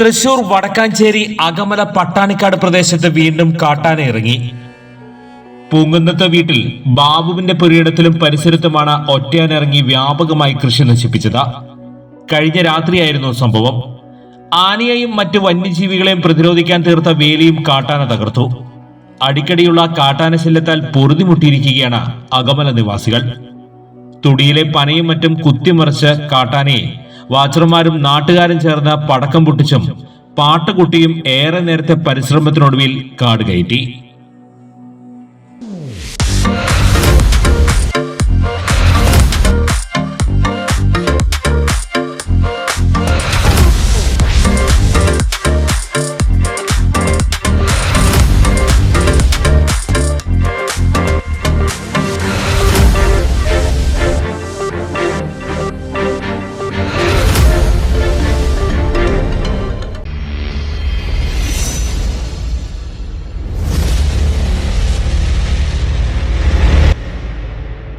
തൃശൂർ വടക്കാഞ്ചേരി അകമല പട്ടാണിക്കാട് പ്രദേശത്ത് വീണ്ടും കാട്ടാന ഇറങ്ങി പൂങ്കുന്നത്തെ വീട്ടിൽ ബാബുവിന്റെ പുരയിടത്തിലും പരിസരത്തുമാണ് ഒറ്റയാനിറങ്ങി വ്യാപകമായി കൃഷി നശിപ്പിച്ചത്. കഴിഞ്ഞ രാത്രിയായിരുന്നു സംഭവം. ആനയെയും മറ്റു വന്യജീവികളെയും പ്രതിരോധിക്കാൻ തീർത്ത വേലിയും കാട്ടാന തകർത്തു. അടിക്കടിയുള്ള കാട്ടാന ശല്യത്താൽ പൊറുതിമുട്ടിയിരിക്കുകയാണ് അകമല നിവാസികൾ. തുടിയിലെ പനയും മറ്റും കുത്തിമറിച്ച് കാട്ടാനയെ വാച്ചർമാരും നാട്ടുകാരും ചേർന്ന പടക്കം പൊട്ടിച്ചും പാട്ടുകുട്ടിയും ഏറെ നേരത്തെ പരിശ്രമത്തിനൊടുവിൽ കാട് കയറ്റി.